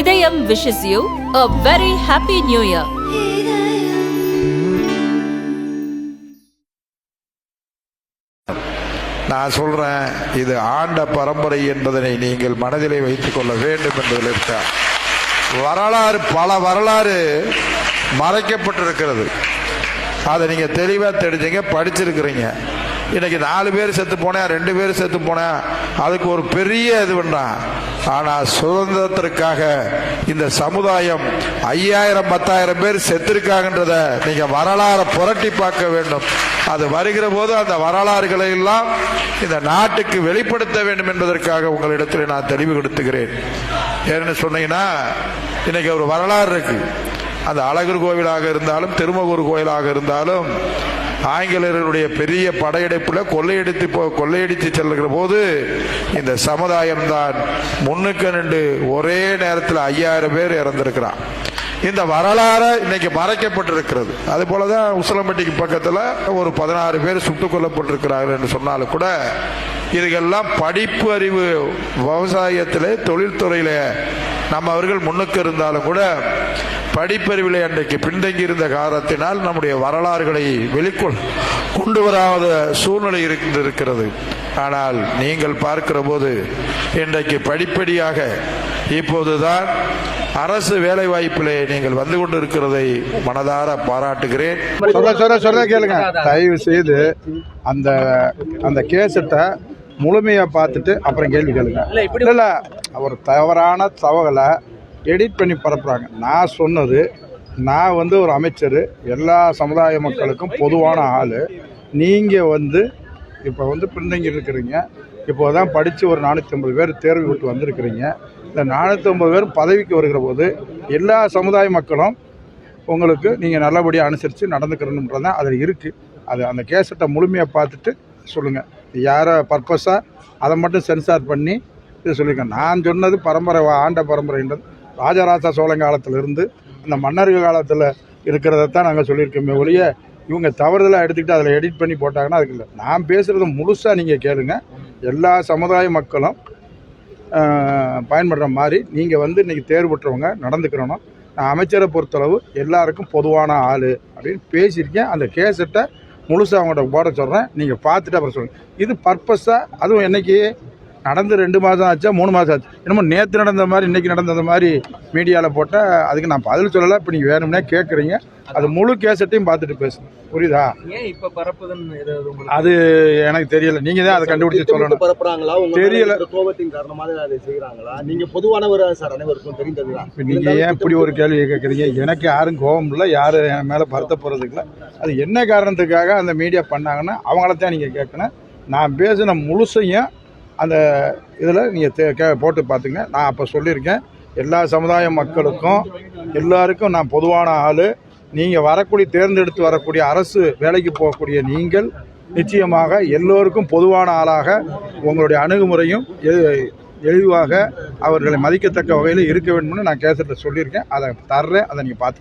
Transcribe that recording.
Idhayam wishes you a very happy new year. நான் சொல்றேன் இது ஆண்ட பரம்பரை என்பதனை நீங்கள் மனதிலே வைத்துக் கொள்ள வேண்டும் என்பதில் இருக்க. வரலாறு பல வரலாறு மறைக்கப்பட்டிருக்கிறது. அதை நீங்க தெளிவா தெரிஞ்சீங்க படிச்சிருக்கிறீங்க. இன்னைக்கு நாலு பேர் செத்து போனேன் ரெண்டு பேர் செத்து போனேன் அதுக்கு ஒரு பெரிய இது பண்ணான் ஆனால் சுதந்திரத்திற்காக இந்த சமுதாயம் ஐயாயிரம் பத்தாயிரம் பேர் செத்திருக்காங்கன்றத நீங்க வரலாறை புரட்டி பார்க்க வேண்டும். அது வருகிற போது அந்த வரலாறுகளை எல்லாம் இந்த நாட்டுக்கு வெளிப்படுத்த வேண்டும் என்பதற்காக உங்களிடத்தில் நான் தெளிவுபடுத்துகிறேன் ஏன்னு சொன்னீங்கன்னா இன்னைக்கு ஒரு வரலாறு இருக்கு. அந்த அழகர் கோவிலாக இருந்தாலும் திருமகூர் கோயிலாக இருந்தாலும் ஆங்கிலேயர்களுடைய பெரிய படையெடுப்பில் கொள்ளையடித்து போ- கொள்ளையடித்து செல்கிற போது இந்த சமுதாயம் தான் முன்னுக்கு நின்று ஒரே நேரத்தில் ஐயாயிரம் பேர் இறந்திருக்கிறான். இந்த வரலாறு இன்னைக்கு மறைக்கப்பட்டிருக்கிறது. அது போலதான் உசிலம்பட்டிக்கு பக்கத்தில் ஒரு பதினாறு பேர் சுட்டுக் கொல்லப்பட்டிருக்கிறார்கள் என்று சொன்னாலும் கூட இதுக்கெல்லாம் படிப்பு அறிவு விவசாயத்தில் தொழில்துறையில் நம்ம அவர்கள் முன்னுக்கு இருந்தாலும் கூட படிப்பறிவிலே அன்றைக்கு பின்தங்கி இருந்த காரணத்தினால் நம்முடைய வரலாறுகளை வெளிக்கொள் கொண்டு வராத சூழ்நிலை இருக்கின்றிருக்கிறது ஆனால் நீங்கள் பார்க்கிற போது இன்றைக்கு படிப்படியாக இப்போதுதான் அரசு வேலை வாய்ப்பிலே நீங்கள் வந்து கொண்டிருக்கிறதை மனதார பாராட்டுகிறேன். சொல்ல சொல்ல சொல்ல கேளுங்க. தயவு செய்து அந்த அந்த கேசட்டை முழுமையா பார்த்துட்டு அப்புறம் கேள்வி கேளுங்க. இல்ல ஒரு தவறான தகவலை எடிட் பண்ணி பரப்புகிறாங்க நான் சொன்னது நான் வந்து ஒரு அமைச்சர் எல்லா சமுதாய மக்களுக்கும் பொதுவான ஆள். நீங்கள் வந்து இப்போ வந்து பின்தங்கி இருக்கிறீங்க. இப்போ தான் படித்து ஒரு நானூற்றி ஐம்பது பேர் தேர்வு விட்டு வந்திருக்கிறீங்க. இந்த நானூற்றி ஐம்பது பேர் பதவிக்கு வருகிற போது எல்லா சமுதாய மக்களும் உங்களுக்கு நீங்கள் நல்லபடியாக அனுசரித்து நடந்துக்கிறணுன்றது தான் அதில் இருக்குது அது அந்த கேசட்டை முழுமையாக பார்த்துட்டு சொல்லுங்கள் யாரோ பர்பஸாக அதை மட்டும் சென்சார் பண்ணி இது சொல்லியிருக்கேன் நான் சொன்னது பரம்பரை வா- ஆண்ட பரம்பரைன்றது ராஜராஜ சோழன் காலத்திலிருந்து அந்த மன்னர்கள் காலத்தில் இருக்கிறதத்தான் நாங்கள் சொல்லியிருக்கோமே ஒழிய இவங்க தவறுதலாக எடுத்துக்கிட்டு அதில் எடிட் பண்ணி போட்டாங்கன்னா அதுக்கு இல்லை. நான் பேசுகிறது முழுசாக நீங்கள் கேளுங்க. எல்லா சமுதாய மக்களும் பயன்படுற மாதிரி நீங்கள் வந்து இன்றைக்கி தேர்வுற்றவங்க நடந்துக்கிறணும். நான் அமைச்சரை பொறுத்தளவு எல்லாருக்கும் பொதுவான ஆள் அப்படின்னு பேசியிருக்கேன். அந்த கேசட்டை முழுசாக அவங்கள்ட்ட போட சொல்கிறேன் நீங்கள் பார்த்துட்டு அப்புறம் சொல்லுங்கள் இது பர்பஸாக அதுவும் என்னைக்கு நடந்து ரெண்டு மாதம் ஆச்சா மூணு மாதம் ஆச்சு. என்னமோ நேற்று நடந்த மாதிரி இன்னைக்கு நடந்தது மாதிரி மீடியாவில் போட்டால் அதுக்கு நான் பதில் சொல்லலை. இப்போ நீங்கள் வேணும்னே கேட்குறீங்க அது முழு கேசட்டையும் பார்த்துட்டு பேசுங்க. புரியுதா? ஏன் இப்ப பரப்புதுன்னு அது எனக்கு தெரியல. நீங்கள் தான் அதை கண்டுபிடிச்சு சொல்லணும். பரப்புறாங்களா? தெரியல. கோபத்தின் காரணமாக அதை செய்யறாங்களா நீங்க பொதுவானவர் சார் அனைவருக்கும் தெரிந்ததுதான். இப்போ நீங்கள் ஏன் இப்படி ஒரு கேள்வி கேட்குறீங்க எனக்கு யாரும் கோபம் இல்லை. யாரும் என் மேலே வருத்த போகிறதுக்கு இல்லை. அது என்ன காரணத்துக்காக அந்த மீடியா பண்ணாங்கன்னா அவங்கள தான் நீங்கள் கேட்கணும். நான் பேசின முழுசையும் அந்த இதில் நீங்கள் தே கே போட்டு பார்த்துங்க. நான் அப்போ சொல்லியிருக்கேன். எல்லா சமுதாய மக்களுக்கும் எல்லாருக்கும் நான் பொதுவான ஆள். நீங்கள் வரக்கூடிய தேர்ந்தெடுத்து வரக்கூடிய அரசு வேலைக்கு போகக்கூடிய நீங்கள் நிச்சயமாக எல்லோருக்கும் பொதுவான ஆளாக உங்களுடைய அணுகுமுறையும் எ- எளிவாக அவர்களை மதிக்கத்தக்க வகையில் இருக்க வேண்டும்னு நான் கேசட்டில் சொல்லியிருக்கேன். அதை தர்றேன். அதை நீங்கள் பார்த்து